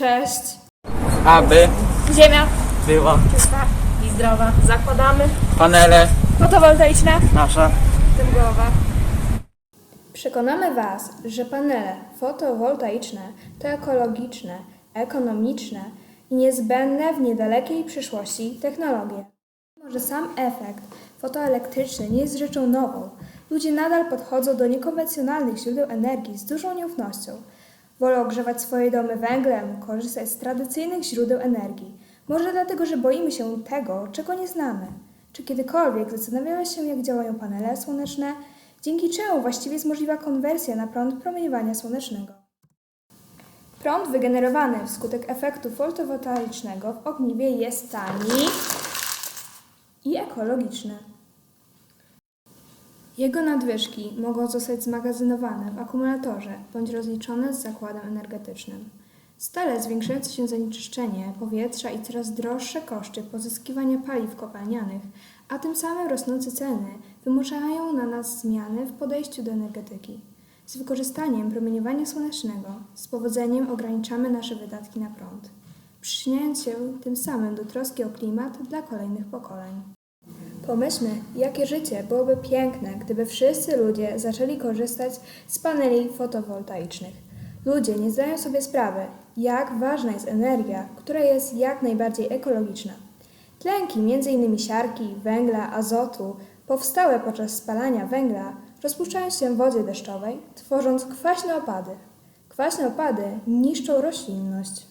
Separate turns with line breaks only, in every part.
Cześć.
aby
Ziemia
była
czysta i zdrowa. Zakładamy
panele
fotowoltaiczne
nasza.
Dębowa. Przekonamy Was, że panele fotowoltaiczne to ekologiczne, ekonomiczne i niezbędne w niedalekiej przyszłości technologie. Mimo, że sam efekt fotoelektryczny nie jest rzeczą nową, ludzie nadal podchodzą do niekonwencjonalnych źródeł energii z dużą nieufnością. Wolą ogrzewać swoje domy węglem, korzystać z tradycyjnych źródeł energii. Może dlatego, że boimy się tego, czego nie znamy. Czy kiedykolwiek zastanawiałeś się, jak działają panele słoneczne? Dzięki czemu właściwie jest możliwa konwersja na prąd promieniowania słonecznego? Prąd wygenerowany wskutek efektu fotowoltaicznego w ogniwie jest tani i ekologiczny. Jego nadwyżki mogą zostać zmagazynowane w akumulatorze bądź rozliczone z zakładem energetycznym. Stale zwiększające się zanieczyszczenie powietrza i coraz droższe koszty pozyskiwania paliw kopalnianych, a tym samym rosnące ceny wymuszają na nas zmiany w podejściu do energetyki. Z wykorzystaniem promieniowania słonecznego z powodzeniem ograniczamy nasze wydatki na prąd, przyczyniając się tym samym do troski o klimat dla kolejnych pokoleń. Pomyślmy, jakie życie byłoby piękne, gdyby wszyscy ludzie zaczęli korzystać z paneli fotowoltaicznych. Ludzie nie zdają sobie sprawy, jak ważna jest energia, która jest jak najbardziej ekologiczna. Tlenki, m.in. siarki, węgla, azotu, powstałe podczas spalania węgla, rozpuszczają się w wodzie deszczowej, tworząc kwaśne opady. Kwaśne opady niszczą roślinność.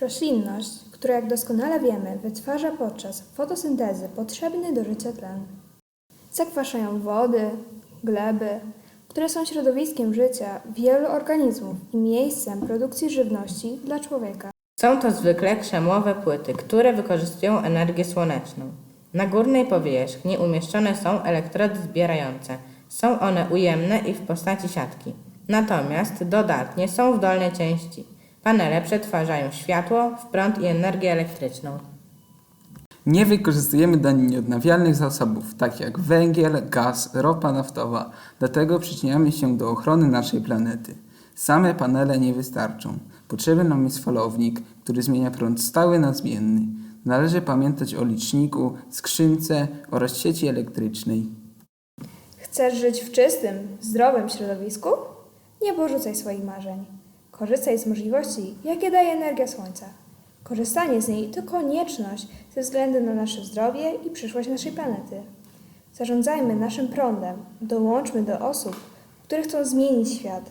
Roślinność, która jak doskonale wiemy, wytwarza podczas fotosyntezy potrzebny do życia tlen. Zakwaszają wody, gleby, które są środowiskiem życia wielu organizmów i miejscem produkcji żywności dla człowieka.
Są to zwykle krzemłowe płyty, które wykorzystują energię słoneczną. Na górnej powierzchni umieszczone są elektrody zbierające. Są one ujemne i w postaci siatki. Natomiast dodatnie są w dolnej części. Panele przetwarzają światło w prąd i energię elektryczną.
Nie wykorzystujemy danin odnawialnych zasobów, takich jak węgiel, gaz, ropa naftowa. Dlatego przyczyniamy się do ochrony naszej planety. Same panele nie wystarczą. Potrzebny nam jest falownik, który zmienia prąd stały na zmienny. Należy pamiętać o liczniku, skrzynce oraz sieci elektrycznej.
Chcesz żyć w czystym, zdrowym środowisku? Nie porzucaj swoich marzeń. Korzystaj z możliwości, jakie daje energia słońca. Korzystanie z niej to konieczność ze względu na nasze zdrowie i przyszłość naszej planety. Zarządzajmy naszym prądem, dołączmy do osób, które chcą zmienić świat